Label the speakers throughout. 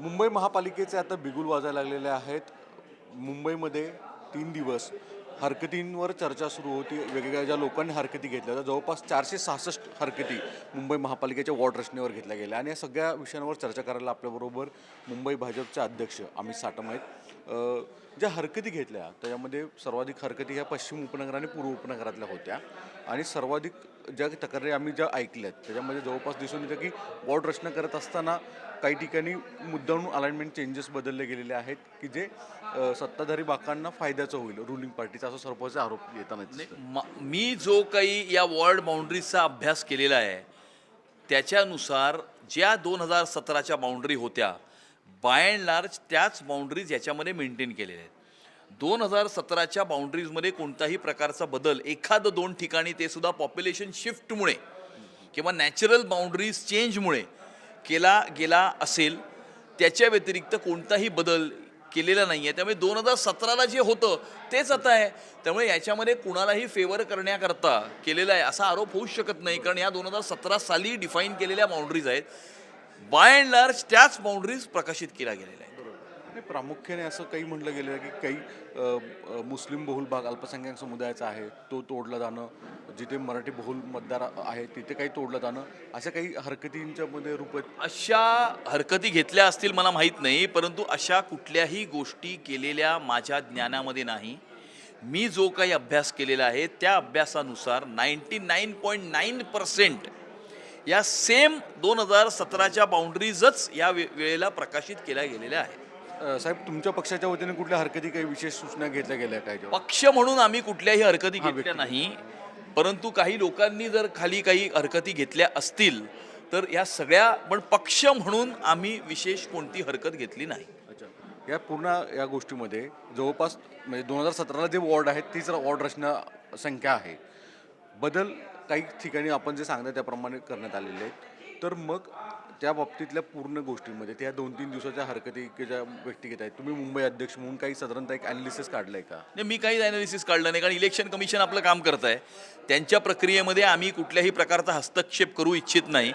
Speaker 1: मुंबई महापालिकेचे आता बिगुल वाजायला लागलेले आहेत. मुंबईमध्ये तीन दिवस हरकतींवर चर्चा सुरू होती. वेगवेगळ्या ज्या लोकांनी हरकती घेतल्या होत्या जवळपास चारशे सहासष्ट हरकती मुंबई महापालिकेच्या वॉर्ड रचनेवर घेतल्या गेल्या. आणि या सगळ्या विषयांवर चर्चा करायला आपल्याबरोबर मुंबई भाजपचे अध्यक्ष अमित साटम आहेत. ज्या हरकती घेतल्या त्याच्यामध्ये सर्वाधिक हरकती ह्या पश्चिम उपनगर आणि पूर्व उपनगरातल्या होत्या. आणि सर्वाधिक ज्या तक्रारी आम्ही ज्या ऐकल्यात त्याच्यामध्ये जवळपास दिसून येतं की वॉर्ड रचना करत असताना काही ठिकाणी मुद्दामून अलाइनमेंट चेंजेस बदलले गेलेले आहेत की जे सत्ताधारी बाकांना फायद्याचं होईल. रुलिंग पार्टीचा असं सर्वचे आरोप येताना
Speaker 2: मी जो काही या वॉर्ड बाउंड्रीजचा अभ्यास केलेला आहे त्याच्यानुसार ज्या दोन हजार सतराच्या बाउंड्री होत्या बाय अँड लार्ज त्याच बाउंड्रीज याच्यामध्ये मेंटेन केलेल्या आहेत. दोन हजार सतराच्या बाउंड्रीजमध्ये कोणताही प्रकारचा बदल एखादं दोन ठिकाणी ते सुद्धा पॉप्युलेशन शिफ्टमुळे किंवा नॅचरल बाउंड्रीज चेंजमुळे केला गेला असेल त्याच्या व्यतिरिक्त कोणताही बदल केलेला नाही आहे त्यामुळे दोन हजार सतराला जे होतं तेच आता आहे. त्यामुळे याच्यामध्ये कुणालाही फेवर करण्याकरता केलेला आहे असा आरोप होऊच शकत नाही कारण या दोन हजार सतरा साली डिफाईन केलेल्या बाउंड्रीज आहेत. बाय अँड लार्ज त्याच बाउंड्रीज प्रकाशित केल्या गेलेल्या आहेत.
Speaker 1: प्रामुख्याने असं काही म्हटलं गेलं आहे की काही मुस्लिम बहुल भाग अल्पसंख्याक समुदायाचा आहे तो तोडलं जाणं जिथे मराठी बहुल मतदार आहे तिथे काही तोडलं जाणं अशा काही हरकतींच्या मध्ये रूप
Speaker 2: अशा हरकती घेतल्या असतील मला माहीत नाही परंतु अशा कुठल्याही गोष्टी केलेल्या माझ्या ज्ञानामध्ये नाही. मी जो काही अभ्यास केलेला आहे त्या अभ्यासानुसार ninety nine point nine percent या सेम दोन हजार सतराच्या बाउंड्रीजच या वे वेळेला प्रकाशित केल्या गेलेल्या आहेत.
Speaker 1: साहेब तुमच्या पक्षाच्या वतीने कुठल्या हरकती काही विशेष सूचना घेतल्या गेल्या काय
Speaker 2: पक्ष म्हणून आम्ही कुठल्याही हरकती घेतल्या नाही परंतु काही लोकांनी जर खाली काही हरकती घेतल्या असतील तर या सगळ्या पण पक्ष म्हणून आम्ही विशेष कोणती हरकत घेतली नाही.
Speaker 1: अच्छा. या पूर्ण या गोष्टीमध्ये जवळपास म्हणजे दोन हजार सतराला जे वॉर्ड आहेत तीच वॉर्ड रचना संख्या आहे. बदल काही ठिकाणी आपण जे सांगता त्याप्रमाणे करण्यात आलेले आहेत. तर मग त्या बाबतीतल्या पूर्ण गोष्टींमध्ये त्या दोन तीन दिवसाच्या हरकती ज्या व्यक्ती घेत आहेत तुम्ही मुंबई अध्यक्ष म्हणून काही साधारणतः एक अनालिसिस काढलंय का?
Speaker 2: नाही मी काही अनालिसिस काढलं नाही कारण इलेक्शन कमिशन आपलं काम करत आहे. त्यांच्या प्रक्रियेमध्ये आम्ही कुठल्याही प्रकारचा हस्तक्षेप करू इच्छित नाही.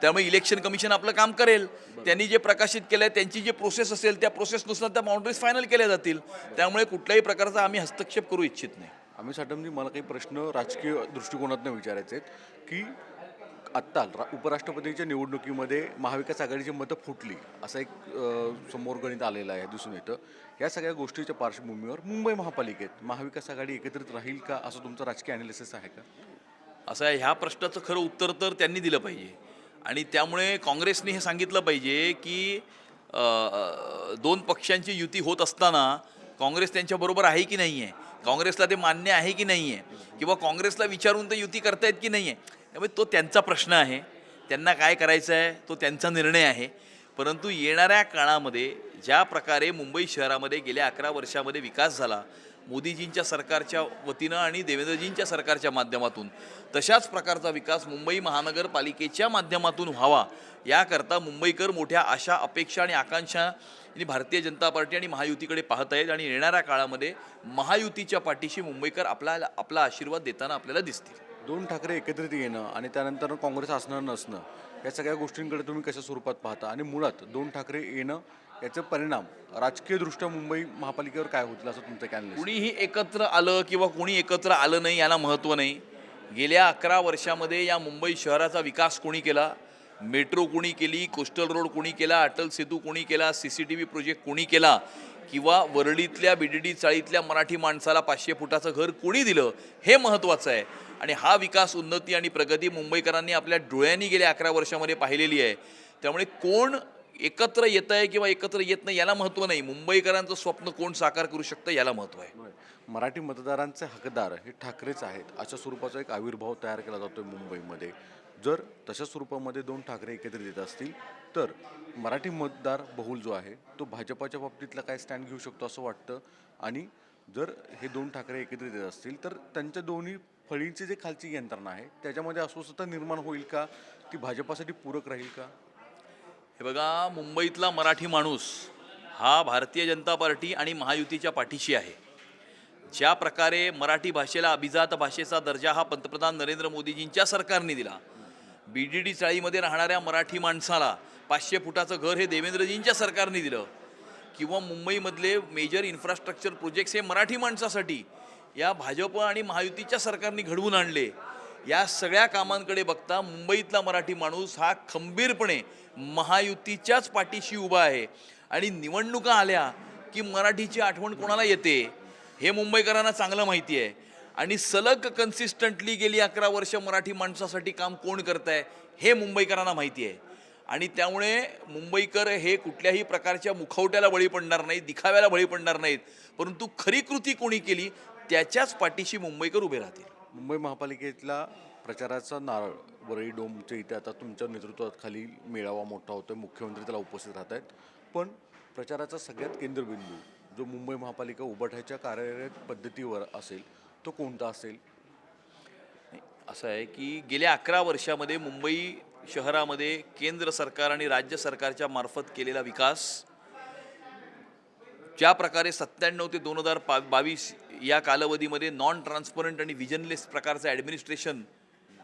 Speaker 2: त्यामुळे इलेक्शन कमिशन आपलं काम करेल. त्यांनी जे प्रकाशित केलं आहे त्यांची जे प्रोसेस असेल त्या प्रोसेसनुसार त्या बाउंड्रीज फायनल केल्या जातील. त्यामुळे कुठल्याही प्रकारचा आम्ही हस्तक्षेप करू इच्छित नाही.
Speaker 1: आम्ही साठमजी मला काही प्रश्न राजकीय दृष्टिकोनातून विचारायचे आहेत की आत्ता रा उपराष्ट्रपतीच्या निवडणुकीमध्ये महाविकास आघाडीची मतं फुटली असं एक समोर गणित आलेलं आहे दिसून येतं. या सगळ्या गोष्टीच्या पार्श्वभूमीवर मुंबई महापालिकेत महाविकास आघाडी एकत्रित राहील का असं तुमचं राजकीय अनालिसिस आहे का?
Speaker 2: असं आहे, ह्या प्रश्नाचं खरं उत्तर तर त्यांनी दिलं पाहिजे. आणि त्यामुळे काँग्रेसने हे सांगितलं पाहिजे की दोन पक्षांची युती होत असताना काँग्रेस त्यांच्याबरोबर आहे की नाही आहे काँग्रेसला ते मान्य आहे की नाही आहे? किंवा काँग्रेसला विचारून ते युती करतायत की नाही आहे? त्यामुळे तो त्यांचा प्रश्न आहे. त्यांना काय करायचं आहे? तो त्यांचा निर्णय आहे. परंतु येणाऱ्या काळामध्ये ज्या प्रकारे मुंबई शहरामध्ये गेल्या अकरा वर्षामध्ये विकास झाला मोदीजींच्या सरकारच्या वतीनं आणि देवेंद्रजींच्या सरकारच्या माध्यमातून तशाच प्रकारचा विकास मुंबई महानगरपालिकेच्या माध्यमातून व्हावा याकरता मुंबईकर मोठ्या आशा अपेक्षा आणि आकांक्षा आणि भारतीय जनता पार्टी आणि महायुतीकडे पाहत आहेत आणि येणाऱ्या काळामध्ये महायुतीच्या पाठीशी मुंबईकर आपला आपला आशीर्वाद देताना आपल्याला दिसतील.
Speaker 1: दोन ठाकरे एकत्रित येणं आणि त्यानंतर काँग्रेस असणं नसणं या सगळ्या गोष्टींकडे तुम्ही कशा स्वरूपात पाहता? आणि मुळात दोन ठाकरे येणं याचे परिणाम राजकीयदृष्ट्या मुंबई महापालिकेवर काय होतील असं तुमचं कॅनल
Speaker 2: कुणीही एकत्र आलं किंवा कोणी एकत्र आलं नाही याला महत्त्व नाही. गेल्या अकरा वर्षामध्ये या मुंबई शहराचा विकास कोणी केला? मेट्रो कोणी केली? कोस्टल रोड कोणी केला? अटल सेतू कोणी केला? C C T V project कोणी केला? किंवा वरळीतल्या बीडीडी चाळीतल्या मराठी माणसाला पाचशे फुटाचं घर कोणी दिलं? हे महत्त्वाचं आहे. आणि हा विकास उन्नती आणि प्रगती मुंबईकरांनी आपल्या डोळ्यांनी गेल्या अकरा वर्षामध्ये पाहिलेली आहे. त्यामुळे कोण एकत्र येत आहे किंवा एकत्र येत नाही याला महत्त्व नाही. मुंबईकरांचं स्वप्न कोण साकार करू शकतं याला महत्त्व आहे.
Speaker 1: मराठी मतदारांचे हकदार हे ठाकरेच आहेत. अशा स्वरूपाचा एक आविर्भाव तयार केला जातोय मुंबईमध्ये. जर तशा स्वरूपामध्ये दोन ठाकरे एकत्रित येत असतील तर मराठी मतदार बहुल जो आहे तो भाजपाच्या बाबतीतला काय स्टँड घेऊ शकतो असं वाटतं? आणि जर हे दोन ठाकरे एकत्रित येत असतील तर त्यांच्या दोन्ही फळींची जे खालची यंत्रणा आहे त्याच्यामध्ये अस्वस्थता निर्माण होईल का? ती भाजपासाठी पूरक राहील का?
Speaker 2: हे बघा मुंबईतला मराठी माणूस हा भारतीय जनता पार्टी आणि महायुतीच्या पाठीशी आहे. ज्या प्रकारे मराठी भाषेला अभिजात भाषेचा दर्जा हा पंतप्रधान नरेंद्र मोदीजींच्या सरकारने दिला बी डी डी चाळीमध्ये राहणाऱ्या मराठी माणसाला पाचशे फुटाचं घर हे देवेंद्रजींच्या सरकारने दिलं किंवा मुंबईमधले मेजर इन्फ्रास्ट्रक्चर प्रोजेक्ट्स हे मराठी माणसासाठी या भाजप आणि महायुतीच्या सरकारने घडवून आणले या सगळ्या कामांकडे बघता मुंबईतला मराठी माणूस हा खंबीरपणे महायुतीच्याच पाठीशी उभा आहे. आणि निवडणुका आल्या की मराठीची आठवण कोणाला येते हे मुंबईकरांना चांगलं माहिती आहे. आणि सलग कन्सिस्टंटली गेली अकरा वर्ष मराठी माणसासाठी काम कोण करत आहे हे मुंबईकरांना माहिती आहे. आणि त्यामुळे मुंबईकर हे कुठल्याही प्रकारच्या मुखवट्याला बळी पडणार नाहीत दिखाव्याला बळी पडणार नाहीत. परंतु खरी कृती कोणी केली त्याच्याच पाठीशी मुंबईकर उभे राहतील.
Speaker 1: मुंबई महापालिकेतला प्रचाराचा नारळ वरळी डोमच्या इथे आता तुमच्या नेतृत्वाखाली मेळावा मोठा होतोय मुख्यमंत्री त्याला उपस्थित राहत आहेत. पण प्रचाराचा सगळ्यात केंद्रबिंदू जो मुंबई महापालिका उभाठायच्या कार्यरत पद्धतीवर असेल तो कोणता असेल?
Speaker 2: असं आहे की गेल्या अकरा वर्षामध्ये मुंबई शहरामध्ये केंद्र सरकार आणि राज्य सरकारच्या मार्फत केलेला विकास ज्या प्रकारे सत्त्याण्णव ते दोन हजार पा बावीस या कालावधीमध्ये नॉन ट्रान्सपरंट आणि विजनलेस प्रकारचं ॲडमिनिस्ट्रेशन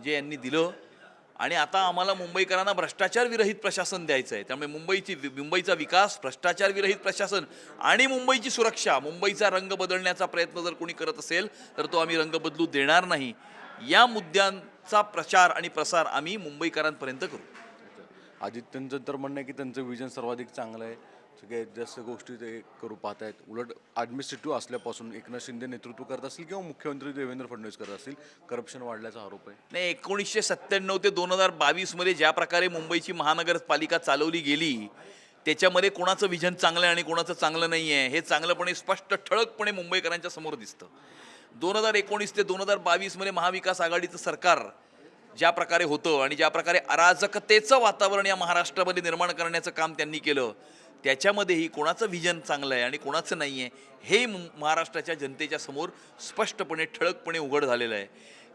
Speaker 2: जे यांनी दिलं आणि आता आम्हाला मुंबईकरांना भ्रष्टाचार विरहित प्रशासन द्यायचं आहे. त्यामुळे मुंबईची मुंबईचा विकास भ्रष्टाचार विरहित प्रशासन आणि मुंबईची सुरक्षा मुंबईचा रंग बदलण्याचा प्रयत्न जर कोणी करत असेल तर तो आम्ही रंग बदलू देणार नाही. या मुद्द्यांचा प्रचार आणि प्रसार आम्ही मुंबईकरांपर्यंत करू.
Speaker 1: आदित्यंचं तर म्हणणं आहे की त्यांचं विजन सर्वाधिक चांगलं आहे. सगळे जास्त गोष्टी ते करू पाहत आहेत उलट ॲडमिनिस्ट्रेटिव्ह असल्यापासून एकनाथ शिंदे नेतृत्व करत असतील किंवा मुख्यमंत्री देवेंद्र फडणवीस करत असतील करप्शन वाढल्याचा आरोप आहे.
Speaker 2: नाही एकोणीसशे सत्त्याण्णव ते दोन हजार बावीसमध्ये ज्या प्रकारे मुंबईची महानगरपालिका चालवली गेली त्याच्यामध्ये कोणाचं विजन चांगलं आहे आणि कोणाचं चांगलं नाही आहे हे चांगलंपणे स्पष्ट ठळकपणे मुंबईकरांच्या समोर दिसतं. दोन हजार एकोणीस ते दोन हजार बावीसमध्ये महाविकास आघाडीचं सरकार ज्या प्रकारे होतं आणि ज्या प्रकारे अराजकतेचं वातावरण या महाराष्ट्रामध्ये निर्माण करण्याचं काम त्यांनी केलं त्याच्यामध्येही कोणाचं व्हिजन चांगलं आहे आणि कोणाचं नाही आहे हे महाराष्ट्राच्या जनतेच्या समोर स्पष्टपणे ठळकपणे उघड झालेलं आहे.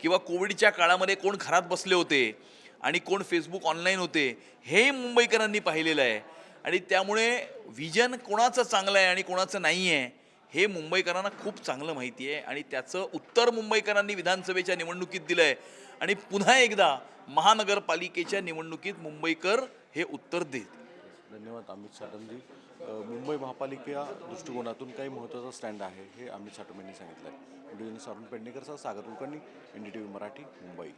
Speaker 2: किंवा कोविडच्या काळामध्ये कोण घरात बसले होते आणि कोण फेसबुक ऑनलाईन होते हे मुंबईकरांनी पाहिलेलं आहे. आणि त्यामुळे व्हिजन कोणाचं चांगलं आहे आणि कोणाचं नाही आहे हे मुंबईकरांना खूप चांगलं माहिती आहे. आणि त्याचं उत्तर मुंबईकरांनी विधानसभेच्या निवडणुकीत दिलं आहे आणि पुन्हा एकदा महानगरपालिकेच्या निवडणुकीत मुंबईकर हे उत्तर देत.
Speaker 1: धन्यवाद अमित साटमजी मुंबई महापालिका दृष्टिकोनातून काही महत्त्वाचा स्टँड आहे हे अमित साटम यांनी सांगितलं आहे व्हिडिओ सारून पेडणेकरचा Sagar Kulkarni N D T V Marathi Mumbai.